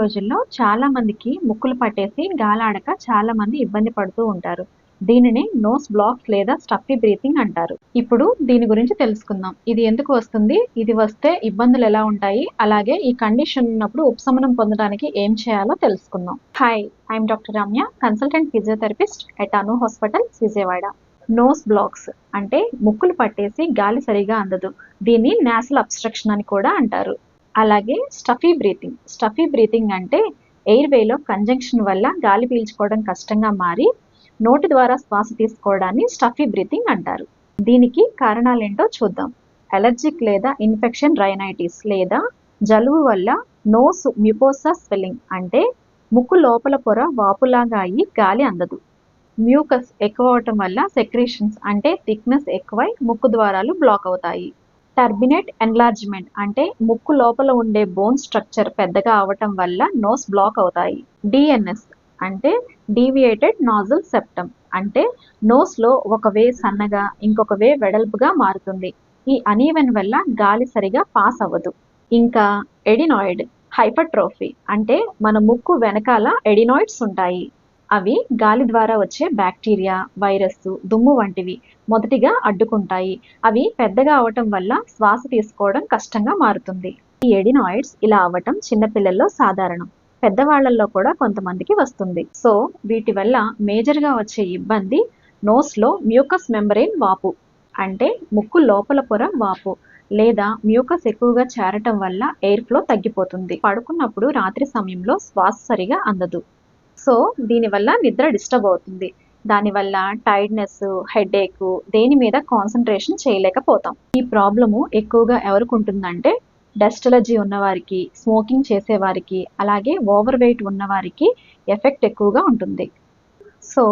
రోజుల్లో చాలా మందికి ముక్కులు పట్టేసి గాలాడక చాలా మంది ఇబ్బంది పడుతూ ఉంటారు. దీనిని నోస్ బ్లాక్స్ లేదా స్టఫీ బ్రీతింగ్ అంటారు. ఇప్పుడు దీని గురించి తెలుసుకుందాం. ఇది ఎందుకు వస్తుంది? ఇది వస్తే ఇబ్బందులు ఎలా ఉంటాయి? అలాగే ఈ కండిషన్ ఉన్నప్పుడు ఉపశమనం పొందడానికి ఏం చేయాలో తెలుసుకుందాం. Hi I'm doctor Ramya consultant physiotherapist at Anu hospital Vijayawada nose blocks అంటే ముక్కులు పట్టేసి గాలి సరిగా అందదు. దీన్ని నేసల్ అబ్స్ట్రక్షన్ అని కూడా అంటారు. అలాగే స్టఫీ బ్రీతింగ్ స్టఫీ బ్రీతింగ్ అంటే ఎయిర్వేలో కంజంక్షన్ వల్ల గాలి పీల్చుకోవడం కష్టంగా మారి నోటి ద్వారా శ్వాస తీసుకోవడాన్ని స్టఫీ బ్రీతింగ్ అంటారు. దీనికి కారణాలేంటో చూద్దాం. అలర్జిక్ లేదా ఇన్ఫెక్షన్ రైనైటిస్ లేదా జలుబు వల్ల నోస్ మ్యూకోసా స్వెల్లింగ్ అంటే ముక్కు లోపల పొర వాపులాగా అయ్యి గాలి అందదు. మ్యూకస్ ఎక్కువ అవటం వల్ల సెక్రేషన్స్ అంటే థిక్నెస్ ఎక్కువై ముక్కు ద్వారాలు బ్లాక్ అవుతాయి. టర్బినేట్ ఎన్లార్జ్మెంట్ అంటే ముక్కు లోపల ఉండే బోన్ స్ట్రక్చర్ పెద్దగా అవటం వల్ల నోస్ బ్లాక్ అవుతాయి. డిఎన్ఎస్ అంటే డీవియేటెడ్ నాజల్ సెప్టమ్ అంటే నోస్లో ఒక వే సన్నగా ఇంకొక వే వెడల్పుగా మారుతుంది. ఈ అనీవెన్ వల్ల గాలి సరిగా పాస్ అవ్వదు. ఇంకా ఎడినాయిడ్ హైపర్ట్రోఫీ అంటే మన ముక్కు వెనకాల ఎడినాయిడ్స్ ఉంటాయి. అవి గాలి ద్వారా వచ్చే బ్యాక్టీరియా వైరస్ దుమ్ము వంటివి మొదటిగా అడ్డుకుంటాయి. అవి పెద్దగా అవటం వల్ల శ్వాస తీసుకోవడం కష్టంగా మారుతుంది. ఈ ఎడినాయిడ్స్ ఇలా అవ్వటం చిన్నపిల్లల్లో సాధారణం. పెద్దవాళ్ళలో కూడా కొంతమందికి వస్తుంది. సో వీటి వల్ల మేజర్గా వచ్చే ఇబ్బంది నోస్లో మ్యూకస్ మెంబరైన్ వాపు అంటే ముక్కు లోపల పొర వాపు లేదా మ్యూకస్ ఎక్కువగా చేరటం వల్ల ఎయిర్ ఫ్లో తగ్గిపోతుంది. పడుకున్నప్పుడు రాత్రి సమయంలో శ్వాస సరిగా అందదు. సో దీనివల్ల నిద్ర డిస్టర్బ్ అవుతుంది. దానివల్ల టైర్డ్నెస్ హెడేక్ దేని మీద కాన్సన్ట్రేషన్ చేయలేకపోతాం. ఈ ప్రాబ్లము ఎక్కువగా ఎవరికి ఉంటుందంటే డస్ట్ ఎలర్జీ ఉన్నవారికి స్మోకింగ్ చేసేవారికి అలాగే ఓవర్ వెయిట్ ఉన్నవారికి ఎఫెక్ట్ ఎక్కువగా ఉంటుంది. సో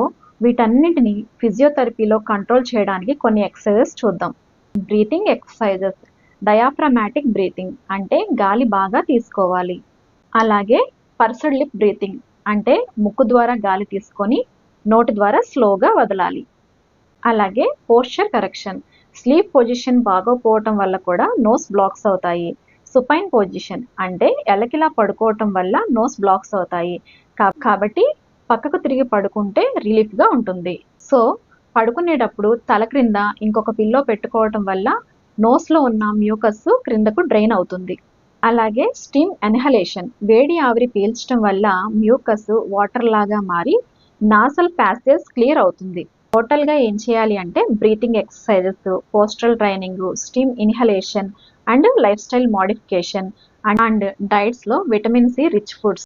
వీటన్నిటిని ఫిజియోథెరపీలో కంట్రోల్ చేయడానికి కొన్ని ఎక్సర్సైజెస్ చూద్దాం. బ్రీతింగ్ ఎక్సర్సైజెస్ డయాఫ్రమాటిక్ బ్రీతింగ్ అంటే గాలి బాగా తీసుకోవాలి. అలాగే పర్సడ్ లిప్ బ్రీతింగ్ అంటే ముక్కు ద్వారా గాలి తీసుకొని నోటి ద్వారా స్లోగా వదలాలి. అలాగే పోస్చర్ కరెక్షన్ స్లీప్ పొజిషన్ బాగోపోవటం వల్ల కూడా నోస్ బ్లాక్స్ అవుతాయి. సుపైన్ పొజిషన్ అంటే ఎలకిలా పడుకోవటం వల్ల నోస్ బ్లాక్స్ అవుతాయి. కాబట్టి పక్కకు తిరిగి పడుకుంటే రిలీఫ్గా ఉంటుంది. సో పడుకునేటప్పుడు తల క్రింద ఇంకొక పిల్లో పెట్టుకోవటం వల్ల నోస్లో ఉన్న మ్యూకస్ క్రిందకు డ్రైన్ అవుతుంది. అలాగే స్టీమ్ ఎన్హలేషన్ వేడి ఆవిరి పీల్చడం వల్ల మ్యూకస్ వాటర్ లాగా మారి నాసల్ ప్యాసేజ్ క్లియర్ అవుతుంది. టోటల్గా ఏం చేయాలి అంటే breathing exercises postal training steam inhalation and life style modification and డైట్స్లో vitamin C rich foods.